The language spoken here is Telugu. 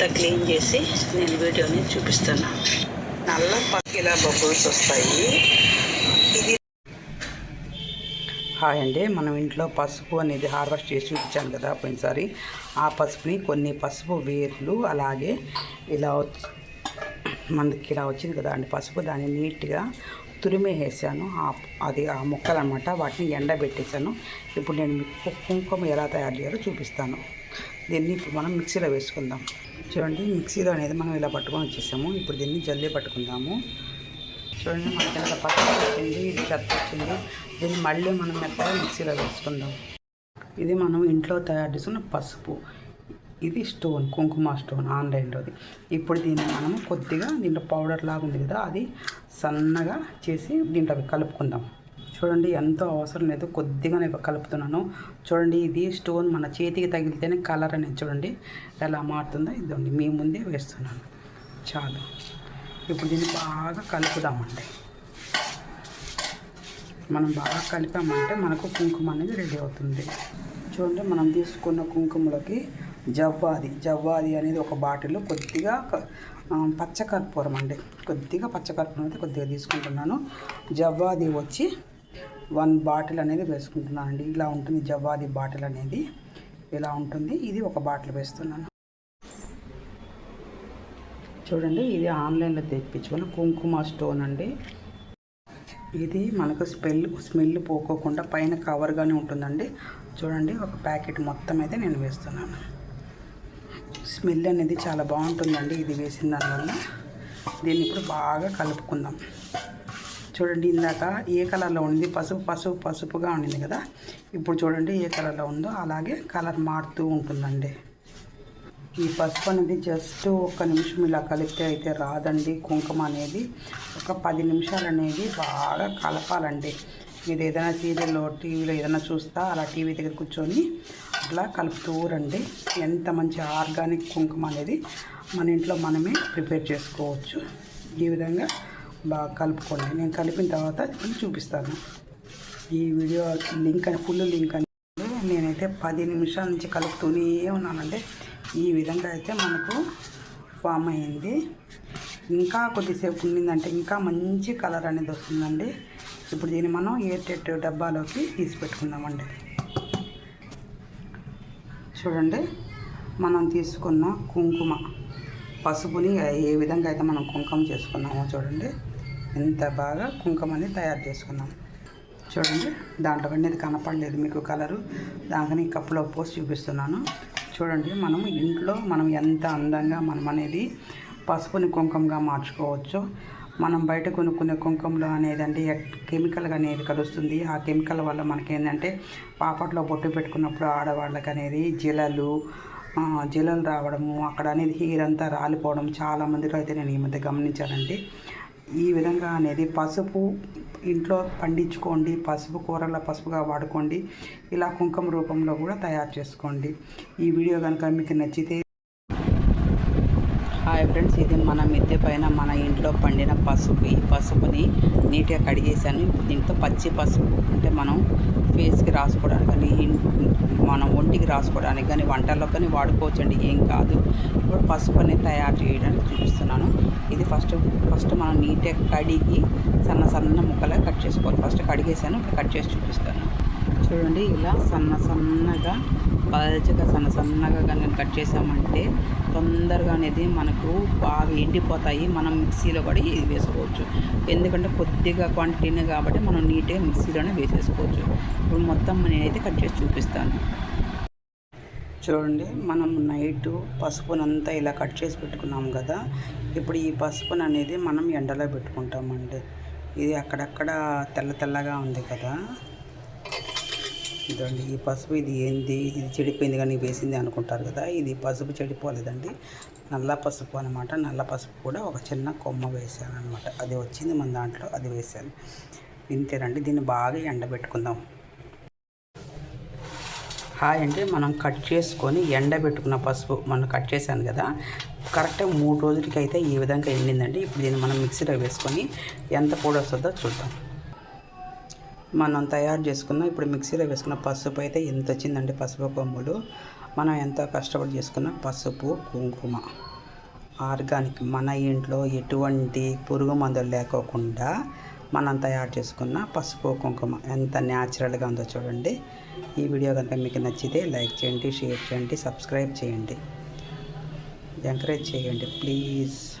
అంతా క్లీన్ చేసి నేను వీడియోని చూపిస్తాను. నల్ల ఇలా బబుల్స్ వస్తాయి. ఇది హాయ్ అండి మనం ఇంట్లో పసుపు అనేది హార్వెస్ట్ చేసి చూపించాను కదా పోయినసారి. ఆ పసుపుని కొన్ని పసుపు వేర్లు అలాగే ఇలా మనకి ఇలా వచ్చింది కదా అండి పసుపు దాన్ని నీట్గా తురిమేసాను అది ఆ ముక్కలు అనమాట వాటిని ఎండబెట్టేశాను ఇప్పుడు నేను మీకు కుంకుమ ఎలా తయారు చేయాలో చూపిస్తాను. దీన్ని ఇప్పుడు మనం మిక్సీలో వేసుకుందాం. చూడండి మిక్సీలో అనేది మనం ఇలా పట్టుకొని వచ్చేసాము. ఇప్పుడు దీన్ని జల్లి పట్టుకుందాము. చూడండి మనకి ఎంత పసుపు వచ్చింది ఇది చెత్త వచ్చింది. దీన్ని మళ్ళీ మనం మెత్తగా మిక్సీలో వేసుకుందాం. ఇది మనం ఇంట్లో తయారు చేసుకున్న పసుపు. ఇది స్టోన్ కుంకుమ స్టోన్ ఆన్లైన్లోది ఇప్పుడు దీన్ని మనము కొద్దిగా దీంట్లో పౌడర్ లాగా ఉంది కదా అది సన్నగా చేసి దీంట్లో కలుపుకుందాం. చూడండి ఎంతో అవసరం లేదు కొద్దిగానే కలుపుతున్నాను. చూడండి ఇది స్టోన్ మన చేతికి తగిలితేనే కలర్ అనేది చూడండి ఎలా మారుతుందో ఇదండి మీ ముందే వేస్తున్నాను. చాలు. ఇప్పుడు దీన్ని బాగా కలుపుదామండి. మనం బాగా కలిపామంటే మనకు కుంకుమ అనేది రెడీ అవుతుంది. చూడండి మనం తీసుకున్న కుంకుమలోకి జవ్వాది. జవ్వాది అనేది ఒక బాటిల్ కొద్దిగా పచ్చకర్పూరం అండి. కొద్దిగా పచ్చకర్పూరం అయితే కొద్దిగా తీసుకుంటున్నాను. జవ్వాది వచ్చి వన్ బాటిల్ అనేది వేసుకుంటున్నానండి ఇలా ఉంటుంది జవ్వాది బాటిల్ అనేది. ఇలా ఉంటుంది. ఇది ఒక బాటిల్ వేస్తున్నాను. చూడండి ఇది ఆన్లైన్లో తెప్పించుకున్న కుంకుమ స్టోన్ అండి. ఇది మనకు స్మెల్ స్మెల్ పోకోకుండా పైన కవర్గానే ఉంటుందండి. చూడండి ఒక ప్యాకెట్ మొత్తం అయితే నేను వేస్తున్నాను. స్మెల్ అనేది చాలా బాగుంటుందండి ఇది వేసిన దానివల్ల. దీన్ని ఇప్పుడు బాగా కలుపుకుందాం. చూడండి ఇందాక ఏ కలర్లో ఉంది? పసుపు పసుపు పసుపుగా ఉండింది కదా? ఇప్పుడు చూడండి ఏ కలర్లో ఉందో అలాగే కలర్ మారుతూ ఉంటుందండి. ఈ పసుపు అనేది జస్ట్ ఒక నిమిషం ఇలా కలిపితే అయితే రాదండి. కుంకుమ అనేది ఒక పది నిమిషాలు అనేది బాగా కలపాలండి. మీరు ఏదైనా సీరియల్లో టీవీలో ఏదైనా చూస్తా అలా టీవీ దగ్గర కూర్చొని అట్లా కలుపుతూ రండి. ఎంత మంచి ఆర్గానిక్ కుంకుమ అనేది మన ఇంట్లో మనమే ప్రిపేర్ చేసుకోవచ్చు. ఈ విధంగా బాగా కలుపుకోండి నేను కలిపిన తర్వాత చూపిస్తాను. ఈ వీడియో లింక్ అని ఫుల్ లింక్ అని నేనైతే పది నిమిషాల నుంచి కలుపుతూనే ఉన్నానండి. ఈ విధంగా అయితే మనకు ఫామ్ అయింది. ఇంకా కొద్దిసేపు ఉండిందంటే ఇంకా మంచి కలర్ అనేది వస్తుందండి. ఇప్పుడు దీన్ని మనం ఎయిర్ టెట్ డబ్బాలోకి తీసి పెట్టుకుందామండి చూడండి మనం తీసుకున్న కుంకుమ పసుపుని ఏ విధంగా అయితే మనం కుంకుమ చేసుకున్నామో చూడండి. ఎంత బాగా కుంకుమని తయారు చేసుకున్నాం. చూడండి దాంట్లో అనేది కనపడలేదు మీకు కలరు. దానికని కప్పులో పోసి చూపిస్తున్నాను. చూడండి మనం ఇంట్లో మనం ఎంత అందంగా మనం అనేది పసుపుని కుంకుమగా మార్చుకోవచ్చు. మనం బయట కొనుక్కునే కుంకుమలు అనేది అంటే కెమికల్ అనేది కలుస్తుంది. ఆ కెమికల్ వల్ల మనకి ఏంటంటే పాపట్లో బొట్టు పెట్టుకున్నప్పుడు ఆడవాళ్ళకి అనేది జిలలు జిలలు రావడము అక్కడ అనేది హీరంతా అంతా రాలిపోవడం చాలా మందిలో అయితే నేను ఈ మధ్య గమనించానండి. ఈ విధంగా అనేది పసుపు ఇంట్లో పండించుకోండి పసుపు కూరల పసుపుగా వాడుకోండి ఇలా కుంకుమ రూపంలో కూడా తయారు చేసుకోండి. ఈ వీడియో కనుక మీకు నచ్చితే హాయ్ ఫ్రెండ్స్ ఇది మన మిద్దె పైన మన ఇంట్లో పండిన పసుపు. ఈ పసుపుని నీట్గా కడిగేసాను దీంతో పచ్చి పసుపు అంటే మనం ఫేస్కి రాసుకోవడానికి కానీ మనం ఒంటికి రాసుకోవడానికి కానీ వంటల్లో కానీ వాడుకోవచ్చండి. ఏం కాదు. ఇప్పుడు పసుపు అనేది తయారు చేయడానికి చూపిస్తున్నాను. ఇది ఫస్ట్ ఫస్ట్ మనం నీట్గా కడిగి సన్న సన్న ముక్కలా కట్ చేసుకోవాలి. ఫస్ట్ కడిగేసాను. ఇప్పుడు కట్ చేసి చూపిస్తాను. చూడండి ఇలా సన్న సన్నగా పల్చగా సన్న సన్నగా కానీ కట్ చేసామంటే తొందరగా అనేది మనకు బాగా ఎండిపోతాయి. మనం మిక్సీలో కూడా ఇది వేసుకోవచ్చు. ఎందుకంటే కొద్దిగా క్వాంటిటీనే కాబట్టి మనం నీట్గా మిక్సీలోనే వేసేసుకోవచ్చు. ఇప్పుడు మొత్తం నేనైతే కట్ చేసి చూపిస్తాను. చూడండి మనం నైట్ పసుపునంతా ఇలా కట్ చేసి పెట్టుకున్నాం కదా. ఇప్పుడు ఈ పసుపును అనేది మనం ఎండలో పెట్టుకుంటామండి. ఇది అక్కడక్కడ తెల్ల తెల్లగా ఉంది కదా. ఇదండి. ఈ పసుపు ఇది ఏంది? ఇది చెడిపోయింది కానీ వేసింది అనుకుంటారు కదా. ఇది పసుపు చెడిపోలేదండి. నల్ల పసుపు అనమాట నల్ల పసుపు కూడా ఒక చిన్న కొమ్మ వేసాను అనమాట అది వచ్చింది మన దాంట్లో అది వేసాను ఇంతేనండి. దీన్ని బాగా ఎండబెట్టుకుందాం. హాయ్ అంటే మనం కట్ చేసుకొని ఎండబెట్టుకున్న పసుపు మనం కట్ చేశాను కదా. కరెక్ట్గా మూడు రోజులకి అయితే ఈ విధంగా ఎండిందండి. ఇప్పుడు దీన్ని మనం మిక్సీలో వేసుకొని ఎంత పొడి వస్తుందో చూద్దాం. మనం తయారు చేసుకున్న ఇప్పుడు మిక్సీలో వేసుకున్న పసుపు అయితే ఎంత వచ్చిందండి పసుపు కొమ్ములు? మనం ఎంత కష్టపడి చేసుకున్న పసుపు కుంకుమ. ఆర్గానిక్ మన ఇంట్లో ఎటువంటి పురుగు మందులు లేకోకుండా మనం తయారు చేసుకున్న పసుపు కుంకుమ ఎంత న్యాచురల్గా ఉందో చూడండి. ఈ వీడియో కనుక మీకు నచ్చితే లైక్ చేయండి షేర్ చేయండి సబ్స్క్రైబ్ చేయండి. ఎంకరేజ్ చేయండి ప్లీజ్.